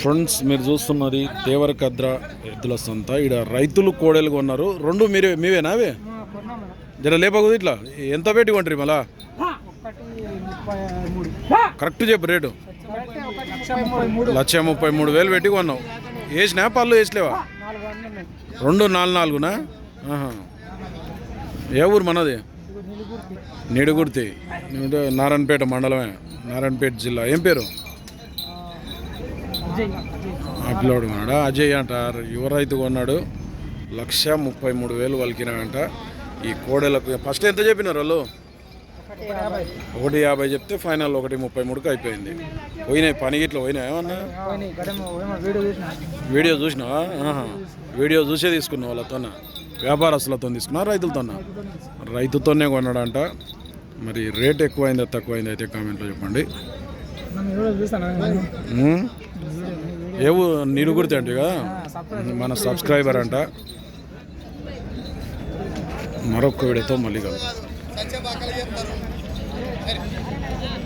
Friends మీరు చూస్తున్నది దేవరకద్ర ఎద్దుల సంత. ఇక్కడ రైతులు కోడలు కొన్నారు రెండు మీరే మీవేనా అవి? జర లేపకూడదు ఇట్లా. ఎంత పెట్టి కొంటారు మళ్ళా? కరెక్ట్ చెప్పు రేటు. లక్ష ముప్పై మూడు వేలు పెట్టి కొన్నావు. వేసినా పళ్ళు వేసలేవా? రెండు నాలుగు నాలుగునా? ఏ ఊరు మనది? నిడుగుర్తి. నారాయణపేట మండలమే. నారాయణపేట జిల్లా. ఏం పేరు? అప్లోడ్ కొన్నాడా? అజయ్ అంటారు యువ రైతు కొన్నాడు. లక్ష ముప్పై మూడు వేలు వలికినాయంట ఈ కోడెలకు ఫస్ట్ ఎంత చెప్పినారు వాళ్ళు? ఒకటి యాభై చెప్తే ఫైనల్ ఒకటి ముప్పై మూడుకి అయిపోయింది. పోయినాయి పని గిట్ల పోయినాయి ఏమన్నా? వీడియో చూసినావా. వీడియో చూసే తీసుకున్నావు వాళ్ళతో వ్యాపారస్తులతో తీసుకున్నా రైతులతోనా? రైతుతోనే కొన్నాడంట. మరి రేట్ ఎక్కువైందా తక్కువైందా అయితే కామెంట్లో చెప్పండి. ఏవు నీరు గుర్తి అంటే కదా మన సబ్స్క్రైబర్ అంట. మరొక వీడియోతో మళ్ళీ కలుద్దాం.